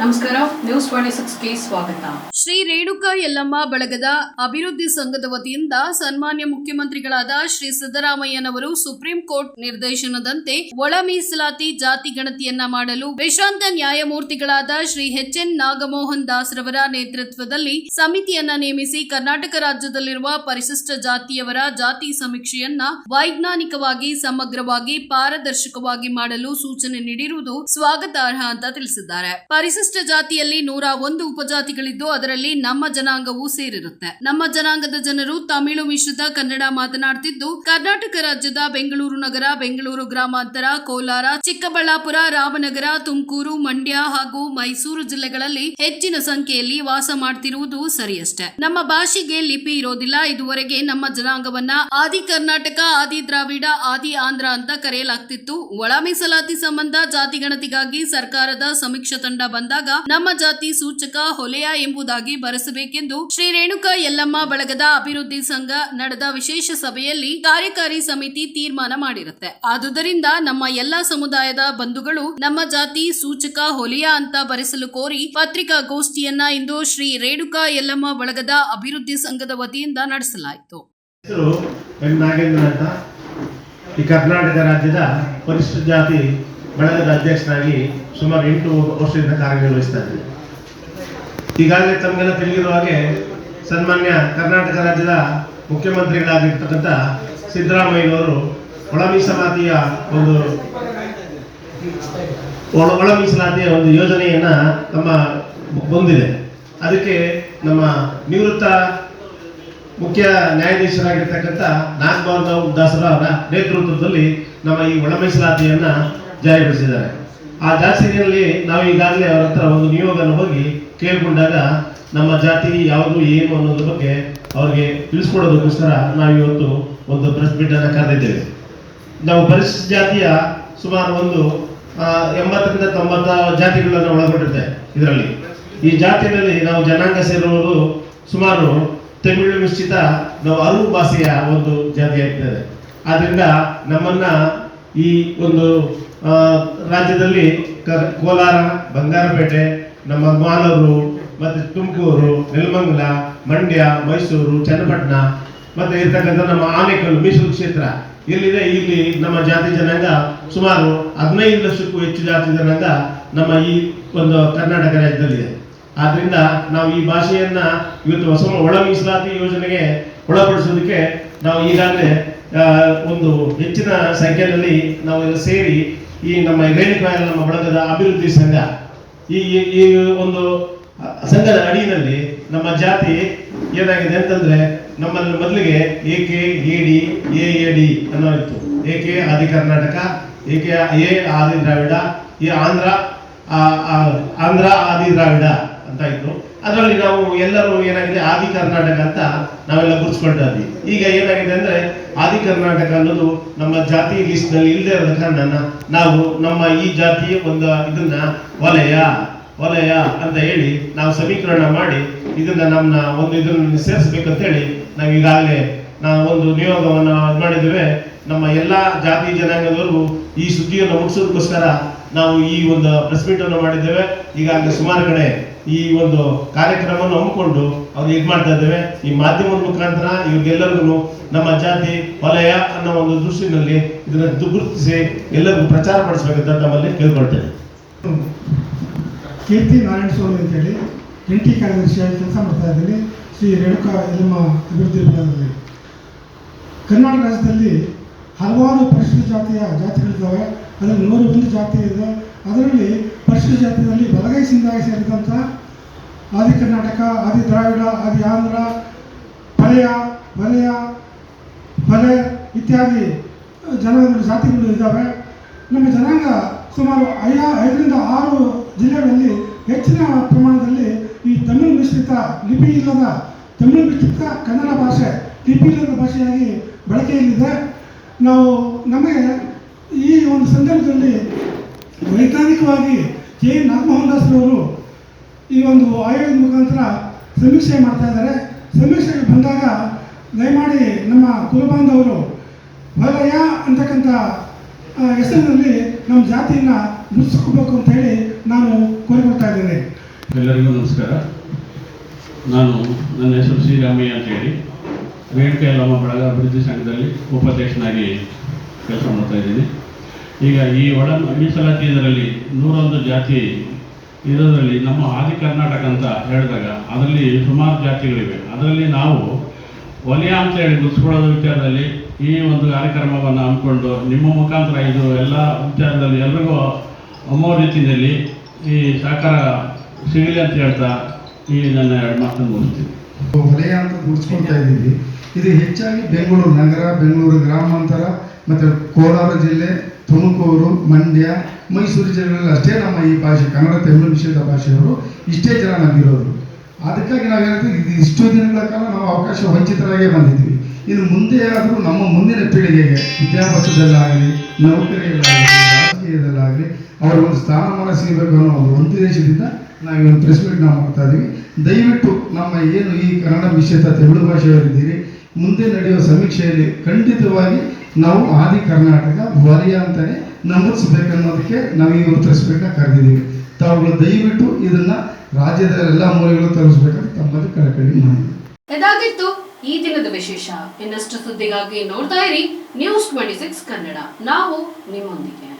ನಮಸ್ಕಾರ news twenty ಸ್ವಾಗತ. ಶ್ರೀ ರೇಣುಕಾ ಯಲ್ಲಮ್ಮ ಬಳಗದ ಅಭಿವೃದ್ಧಿ ಸಂಘದ ವತಿಯಿಂದ ಸನ್ಮಾನ್ಯ ಮುಖ್ಯಮಂತ್ರಿಗಳಾದ ಶ್ರೀ ಸಿದ್ದರಾಮಯ್ಯನವರು ಸುಪ್ರೀಂ ಕೋರ್ಟ್ ನಿರ್ದೇಶನದಂತೆ ಒಳ ಮೀಸಲಾತಿ ಜಾತಿ ಗಣತಿಯನ್ನ ಮಾಡಲು ವಿಶ್ರಾಂತ ನ್ಯಾಯಮೂರ್ತಿಗಳಾದ ಶ್ರೀ ಎಚ್ ಎನ್ ನಾಗಮೋಹನ್ ದಾಸ್ ರವರ ನೇತೃತ್ವದಲ್ಲಿ ಸಮಿತಿಯನ್ನ ನೇಮಿಸಿ ಕರ್ನಾಟಕ ರಾಜ್ಯದಲ್ಲಿರುವ ಪರಿಶಿಷ್ಟ ಜಾತಿಯವರ ಜಾತಿ ಸಮೀಕ್ಷೆಯನ್ನ ವೈಜ್ಞಾನಿಕವಾಗಿ ಸಮಗ್ರವಾಗಿ ಪಾರದರ್ಶಕವಾಗಿ ಮಾಡಲು ಸೂಚನೆ ನೀಡಿರುವುದು ಸ್ವಾಗತಾರ್ಹ ಅಂತ ತಿಳಿಸಿದ್ದಾರೆ. ಪರಿಶಿಷ್ಟ ಜಾತಿಯಲ್ಲಿ ನೂರ ಒಂದು ಉಪಜಾತಿಗಳಿದ್ದು ಅದರಲ್ಲಿ ನಮ್ಮ ಜನಾಂಗವೂ ಸೇರಿರುತ್ತೆ. ನಮ್ಮ ಜನಾಂಗದ ಜನರು ತಮಿಳು ಮಿಶ್ರಿತ ಕನ್ನಡ ಮಾತನಾಡುತ್ತಿದ್ದು ಕರ್ನಾಟಕ ರಾಜ್ಯದ ಬೆಂಗಳೂರು ನಗರ, ಬೆಂಗಳೂರು ಗ್ರಾಮಾಂತರ, ಕೋಲಾರ, ಚಿಕ್ಕಬಳ್ಳಾಪುರ, ರಾಮನಗರ, ತುಮಕೂರು, ಮಂಡ್ಯ ಹಾಗೂ ಮೈಸೂರು ಜಿಲ್ಲೆಗಳಲ್ಲಿ ಹೆಚ್ಚಿನ ಸಂಖ್ಯೆಯಲ್ಲಿ ವಾಸ ಮಾಡ್ತಿರುವುದು ಸರಿಯಷ್ಟೇ. ನಮ್ಮ ಭಾಷೆಗೆ ಲಿಪಿ ಇರೋದಿಲ್ಲ. ಇದುವರೆಗೆ ನಮ್ಮ ಜನಾಂಗವನ್ನ ಆದಿ ಕರ್ನಾಟಕ, ಆದಿ ದ್ರಾವಿಡ, ಆದಿ ಆಂಧ್ರ ಅಂತ ಕರೆಯಲಾಗ್ತಿತ್ತು. ಒಳ ಮೀಸಲಾತಿ ಸಂಬಂಧ ಜಾತಿ ಗಣತಿಗಾಗಿ ಸರ್ಕಾರದ ಸಮೀಕ್ಷಾ ತಂಡ ಬಂದಾಗ ನಮ್ಮ ಜಾತಿ ಸೂಚಕ ಹೊಲೆಯ ಎಂಬುದಾಗಿ ಬರೆಸಬೇಕೆಂದು ಶ್ರೀ ರೇಣುಕಾ ಯಲ್ಲಮ್ಮ ಬಳಗದ ಅಭಿವೃದ್ಧಿ ಸಂಘ ನಡೆದ ವಿಶೇಷ ಸಭೆಯಲ್ಲಿ ಕಾರ್ಯಕಾರಿ ಸಮಿತಿ ತೀರ್ಮಾನ ಮಾಡಿರುತ್ತೆ. ಆದುದರಿಂದ ನಮ್ಮ ಎಲ್ಲಾ ಸಮುದಾಯದ ಬಂಧುಗಳು ನಮ್ಮ ಜಾತಿ ಸೂಚಕ ಹೊಲೆಯ ಅಂತ ಬರೆಸಲು ಕೋರಿ ಪತ್ರಿಕಾಗೋಷ್ಠಿಯನ್ನ ಇಂದು ಶ್ರೀ ರೇಣುಕಾ ಯಲ್ಲಮ್ಮ ಬಳಗದ ಅಭಿವೃದ್ಧಿ ಸಂಘದ ವತಿಯಿಂದ ನಡೆಸಲಾಯಿತು. ಕರ್ನಾಟಕ ರಾಜ್ಯದ ಪರಿಶಿಷ್ಟ ಜಾತಿ ಬಳಗದ ಅಧ್ಯಕ್ಷರಾಗಿ ಸುಮಾರು ಎಂಟು ವರ್ಷದಿಂದ ಕಾರ್ಯನಿರ್ವಹಿಸ್ತಾ ಇದ್ದೀನಿ ಈಗಾಗಲೇ ತಮಗೆಲ್ಲ ತಿಳಿದಿರುವ ಹಾಗೆ ಸನ್ಮಾನ್ಯ ಕರ್ನಾಟಕ ರಾಜ್ಯದ ಮುಖ್ಯಮಂತ್ರಿಗಳಾಗಿರ್ತಕ್ಕಂಥ ಸಿದ್ದರಾಮಯ್ಯನವರು ಒಳ ಮೀಸಲಾತಿಯ ಒಂದು ಒಳ ಮೀಸಲಾತಿಯ ಒಂದು ಯೋಜನೆಯನ್ನ ನಮ್ಮ ಬಂದಿದೆ. ಅದಕ್ಕೆ ನಮ್ಮ ನಿವೃತ್ತ ಮುಖ್ಯ ನ್ಯಾಯಾಧೀಶರಾಗಿರ್ತಕ್ಕಂಥ ನಾಗಭವನ್ ದಾಸರ ಅವರ ನೇತೃತ್ವದಲ್ಲಿ ನಮ್ಮ ಈ ಒಳ ಮೀಸಲಾತಿಯನ್ನ ಜಾರಿಗೊಳಿಸಿದ್ದಾರೆ. ಆ ಜಾತಿಯಲ್ಲಿ ನಾವು ಈಗಾಗಲೇ ಅವರ ಹತ್ರ ಒಂದು ನಿಯೋಗನ ಹೋಗಿ ಕೇಳಿಕೊಂಡಾಗ ನಮ್ಮ ಜಾತಿ, ಯಾವುದು, ಏನು ಅನ್ನೋದ್ರ ಬಗ್ಗೆ ಅವ್ರಿಗೆ ತಿಳಿಸ್ಕೊಡೋದಕ್ಕೋಸ್ಕರ ನಾವು ಇವತ್ತು ಒಂದು ಪ್ರೆಸ್ ಮೀಟ್ ಅನ್ನ ಕರೆದಿದ್ದೇವೆ. ನಾವು ಪರಿಶಿಷ್ಟ ಜಾತಿಯ ಸುಮಾರು ಒಂದು ಎಂಬತ್ತರಿಂದ ತೊಂಬತ್ತ ಜಾತಿಗಳನ್ನು ಒಳಗೊಂಡಿದೆ ಇದರಲ್ಲಿ. ಈ ಜಾತಿಯಲ್ಲಿ ನಾವು ಜನಾಂಗ ಸೇರುವುದು ಸುಮಾರು ತಮಿಳು ಮಿಶ್ರಿತ ನಾವು ಅರು ಭಾಷೆಯ ಒಂದು ಜಾತಿಯಾಗಿದ್ದಾರೆ ಆದ್ದರಿಂದ ನಮ್ಮನ್ನ ಈ ಒಂದು ರಾಜ್ಯದಲ್ಲಿ ಕೋಲಾರ, ಬಂಗಾರಪೇಟೆ, ನಮ್ಮ ಮಾಲೂರು, ಮತ್ತೆ ತುಮಕೂರು, ನೆಲಮಂಗಲ, ಮಂಡ್ಯ, ಮೈಸೂರು, ಚನ್ನಪಟ್ಟಣ, ಮತ್ತೆ ಇರ್ತಕ್ಕಂಥ ನಮ್ಮ ಆನೇಕಲ್ ಮೀಸಲು ಕ್ಷೇತ್ರ. ಎಲ್ಲಿದೆ? ಇಲ್ಲಿ ನಮ್ಮ ಜಾತಿ ಜನಾಂಗ ಸುಮಾರು ಹದಿನೈದು ಲಕ್ಷಕ್ಕೂ ಹೆಚ್ಚು ಜಾತಿ ಜನಾಂಗ ನಮ್ಮ ಈ ಒಂದು ಕರ್ನಾಟಕ ರಾಜ್ಯದಲ್ಲಿದೆ. ಆದ್ರಿಂದ ನಾವು ಈ ಭಾಷೆಯನ್ನ ಇವತ್ತು ಹೊಸ ಒಳ ಮೀಸಲಾತಿ ಯೋಜನೆಗೆ ಒಳಪಡಿಸೋದಕ್ಕೆ ನಾವು ಈಗಾಗಲೇ ಒಂದು ಹೆಚ್ಚಿನ ಸಂಖ್ಯೆಯಲ್ಲಿ ನಾವು ಸೇರಿ ಈ ನಮ್ಮ ರೇಣುಕಾ ನಮ್ಮ ಬಳಗದ ಅಭಿವೃದ್ಧಿ ಸಂಘ, ಈ, ಈ- ಈ ಒಂದು ಸಂಘದ ಅಡಿಯಲ್ಲಿ ನಮ್ಮ ಜಾತಿ ಏನಾಗಿದೆ ಅಂತಂದ್ರೆ ನಮ್ಮಲ್ಲಿ ಮೊದಲಿಗೆ A K A D A A D ಅನ್ನೋ ಇತ್ತು. A K Adi Karnataka A K A, Adi Dravida A Andhra Andhra, ಆದಿ ದ್ರಾವಿಡ. ಅಂತ ಇತ್ತು ಅದರಲ್ಲಿ ನಾವು ಎಲ್ಲರೂ ಏನಾಗಿದೆ, ಆದಿ ಕರ್ನಾಟಕ ಅಂತ ನಾವೆಲ್ಲ ಗುರುತಿಸ್ಕೊಳ್ತಾ ಈಗ ಏನಾಗಿದೆ ಅಂದ್ರೆ, ಆದಿ ಕರ್ನಾಟಕ ಅನ್ನೋದು ನಮ್ಮ ಜಾತಿ ಲಿಸ್ಟ್ನಲ್ಲಿ ಇಲ್ಲದೆ ಇರೋದ ಕಾರಣ ನಾವು ನಮ್ಮ ಈ ಜಾತಿಯ ಒಂದು ಇದನ್ನ ವಲಯ ವಲಯ ಅಂತ ಹೇಳಿ ನಾವು ಸಮೀಕರಣ ಮಾಡಿ ಇದನ್ನ ನಮ್ಮ ಒಂದು ಇದನ್ನ ಸೇರಿಸ್ಬೇಕಂತ ಹೇಳಿ ನಾವು ಈಗಾಗಲೇ ನಾವು ಒಂದು ನಿಯೋಗವನ್ನು ಮಾಡಿದ್ದೇವೆ. ನಮ್ಮ ಎಲ್ಲ ಜಾತಿ ಜನಾಂಗದವರೆಗೂ ಈ ಸುದ್ದಿಯನ್ನು ಮುಟ್ಟಿಸೋದಕ್ಕೋಸ್ಕರ ನಾವು ಈ ಒಂದು ಪ್ರೆಸ್ ಮೀಟ್ ಅನ್ನು ಮಾಡಿದ್ದೇವೆ. ಈಗಾಗಲೇ ಸುಮಾರು ಕಡೆ ಈ ಒಂದು ಕಾರ್ಯಕ್ರಮವನ್ನು ಹಮ್ಮಿಕೊಂಡು ಅವ್ರು ಇದು ಮಾಡ್ತಾ ಇದ್ದೇವೆ. ಈ ಮಾಧ್ಯಮದ ಮುಖಾಂತರ ಇವ್ರಿಗೆಲ್ಲರಿಗೂ ನಮ್ಮ ಜಾತಿ, ವಲಯ ಅನ್ನೋ ಒಂದು ದೃಷ್ಟಿನಲ್ಲಿ ಇದನ್ನ ಗುರುತಿಸಿ ಎಲ್ಲರಿಗೂ ಪ್ರಚಾರ ಪಡಿಸಬೇಕಂತ ನಮ್ಮಲ್ಲಿ ಕೇಳ್ಕೊಳ್ತೇನೆ. ಕೀರ್ತಿ ನಾರಾಯಣ ಸ್ವಾಮಿ ಅಂತೇಳಿ ಎನ್ ಟಿ ಕಾರ್ಯದರ್ಶಿಯಾಗಿ ಕೆಲಸ ಮಾಡ್ತಾ ಇದ್ದೀನಿ. ಶ್ರೀ ರೇಣುಕಾ ನಿಮ್ಮ ಅಭಿವೃದ್ಧಿ ವಿಭಾಗದಲ್ಲಿ. ಕರ್ನಾಟಕ ರಾಜ್ಯದಲ್ಲಿ ಹಲವಾರು ಪರಿಶಿಷ್ಟ ಜಾತಿಯ ಜಾತಿಗಳಿದ್ದಾವೆ. ಅದರಲ್ಲಿ ನೂರ ಒಂದು ಜಾತಿ ಇದೆ. ಅದರಲ್ಲಿ ಪರಿಶಿಷ್ಟ ಜಾತಿಯಲ್ಲಿ ಬಲಗೈ ಸಿಂಧಾಗಿ ಸೇರಿದಂಥ ಆದಿ ಕರ್ನಾಟಕ, ಆದಿ ದ್ರಾವಿಡ, ಆದಿ ಆಂಧ್ರ ಪಲೆಯ ವಲಯ ಬಲೆ ಇತ್ಯಾದಿ ಜನಾಂಗಗಳು ಜಾತಿಗಳು ಇದ್ದಾವೆ. ನಮ್ಮ ಜನಾಂಗ ಸುಮಾರು ಐ ಐದರಿಂದ ಆರು ಜಿಲ್ಲೆಗಳಲ್ಲಿ ಹೆಚ್ಚಿನ ಪ್ರಮಾಣದಲ್ಲಿ ಈ ತಮಿಳು ಮಿಶ್ರಿತ ಲಿಪಿ ಇಲ್ಲದ, ತಮಿಳು ಮಿಶ್ರಿತ ಕನ್ನಡ ಭಾಷೆ, ಲಿಪಿ ಇಲ್ಲದ ಭಾಷೆಯಾಗಿ ಬಳಕೆಯಲ್ಲಿದೆ. ನಾವು ನಮಗೆ ಈ ಒಂದು ಸಂದರ್ಭದಲ್ಲಿ ವೈಜ್ಞಾನಿಕವಾಗಿ ಕೆ ನಾಗಮೋಹನ್ ದಾಸ್ರವರು ಈ ಒಂದು ಆಯೋಗದ ಮುಖಾಂತರ ಸಮೀಕ್ಷೆ ಮಾಡ್ತಾ ಇದ್ದಾರೆ. ಸಮೀಕ್ಷೆಗೆ ಬಂದಾಗ ದಯಮಾಡಿ ನಮ್ಮ ಕುಲಬಾಂಧವರು, ವಲಯ ಅಂತಕ್ಕಂಥ ಹೆಸರಿನಲ್ಲಿ ನಮ್ಮ ಜಾತಿಯನ್ನು ಗುರುತಿಸ್ಕೋಬೇಕು ಅಂತ ಹೇಳಿ ನಾನು ಕೋರಿಕೊಳ್ತಾ ಇದ್ದೇನೆ. ಎಲ್ಲರಿಗೂ ನಮಸ್ಕಾರ. ನಾನು ನನ್ನ ಹೆಸರು ಶ್ರೀರಾಮಯ್ಯ ಅಂತೇಳಿ ರೇಣುಕಾ ಯಲ್ಲಮ್ಮ ಬಳಗ ಅಭಿವೃದ್ಧಿ ಸಂಘದಲ್ಲಿ ಉಪಾಧ್ಯಕ್ಷನಾಗಿ ಕೆಲಸ ಮಾಡ್ತಾ ಇದ್ದೀನಿ. ಈಗ ಈ ಒಳ ಮೀಸಲಾತಿ ಇದರಲ್ಲಿ ನೂರೊಂದು ಜಾತಿ ಇರೋದ್ರಲ್ಲಿ ನಮ್ಮ ಆದಿ ಕರ್ನಾಟಕ ಅಂತ ಹೇಳಿದಾಗ ಅದರಲ್ಲಿ ಸುಮಾರು ಜಾತಿಗಳಿವೆ. ಅದರಲ್ಲಿ ನಾವು ವಲಯ ಅಂತ ಹೇಳಿ ಗುರುತಿಸ್ಕೊಳ್ಳೋದ್ರ ವಿಚಾರದಲ್ಲಿ ಈ ಒಂದು ಕಾರ್ಯಕ್ರಮವನ್ನು ಹಮ್ಮಿಕೊಂಡು ನಿಮ್ಮ ಮುಖಾಂತರ ಇದು ಎಲ್ಲ ವಿಚಾರದಲ್ಲಿ ಎಲ್ರಿಗೂ ಅಮ್ಮೋ ರೀತಿಯಲ್ಲಿ ಈ ಸಹಕಾರ ಸಿಗಲಿ ಅಂತ ಹೇಳ್ತಾ ಈ ನನ್ನ ಎರಡು ಮಾತನ್ನು ಮುಗಿಸ್ತೀನಿ. ವಲಯ ಅಂತ ಗುರುತಿಸ್ಕೊಳ್ತಾ ಇದ್ದೀವಿ. ಇದು ಹೆಚ್ಚಾಗಿ ಬೆಂಗಳೂರು ನಗರ, ಬೆಂಗಳೂರು ಗ್ರಾಮಾಂತರ, ಮತ್ತು ಕೋಲಾರ ಜಿಲ್ಲೆ ತುಮಕೂರು ಮಂಡ್ಯ, ಮೈಸೂರು ಜಿಲ್ಲೆಗಳಲ್ಲಿ ಅಷ್ಟೇ ನಮ್ಮ ಈ ಭಾಷೆ, ಕನ್ನಡ ತಮಿಳು ಮಿಶ್ರಿತ ಭಾಷೆಯವರು ಇಷ್ಟೇ ಜನ ನಮಗಿರೋದು ಅದಕ್ಕಾಗಿ ನಾವು ಹೇಳ್ತೀವಿ, ಇದು ಇಷ್ಟು ದಿನಗಳ ಕಾಲ ನಾವು ಅವಕಾಶ ವಂಚಿತರಾಗೇ ಬಂದಿದ್ವಿ ಇನ್ನು ಮುಂದೆ ಆದರೂ ನಮ್ಮ ಮುಂದಿನ ಪೀಳಿಗೆಗೆ ವಿದ್ಯಾಭ್ಯಾಸದಲ್ಲಾಗಲಿ, ನೌಕರಿಯಲ್ಲಾಗಲಿ, ರಾಜಕೀಯದಲ್ಲಾಗಲಿ ಅವರ ಒಂದು ಸ್ಥಾನಮಾನ ಸಿಗಬೇಕು ಅನ್ನೋ ಒಂದು ಉದ್ದೇಶದಿಂದ ನಾವು ಒಂದು ಪ್ರೆಸ್ ಮೀಟ್ ನಾವು ಮಾಡ್ತಾ ಇದ್ದೀವಿ ದಯವಿಟ್ಟು ನಮ್ಮ ಏನು ಈ ಕನ್ನಡ ಮಿಶ್ರಿತ ತಮಿಳು ಭಾಷೆಯವರಿದ್ದೀರಿ ಮುಂದೆ ನಡೆಯುವ ಸಮೀಕ್ಷೆಯಲ್ಲಿ ಖಂಡಿತವಾಗಿ ನಾವು ಆದಿ ಕರ್ನಾಟಕ ವಲಯ ಅಂತಲೇ ನಮೂದಿಸಬೇಕನ್ನೋದಕ್ಕೆ ನಾವು ಈ ಮೀಟ್ನ ಕರೆದಿದ್ದೀವಿ. ತಾವುಗಳು ದಯವಿಟ್ಟು ಇದನ್ನ ರಾಜ್ಯದ ಎಲ್ಲ ಮೂಲೆಗಳು ತರಿಸ್ಬೇಕಂತ ತಮ್ಮಲ್ಲಿ ಕಳಕಳಿ ಮಾಡಿ. ಇದಾಗಿತ್ತು ಈ ದಿನದ ವಿಶೇಷ. ಇನ್ನಷ್ಟು ಸುದ್ದಿಗಾಗಿ ನೋಡ್ತಾ ಇರಿ ನ್ಯೂಸ್ ಟ್ವೆಂಟಿ ಸಿಕ್ಸ್ ಕನ್ನಡ. ನಾವು ನಿಮ್ಮೊಂದಿಗೆ.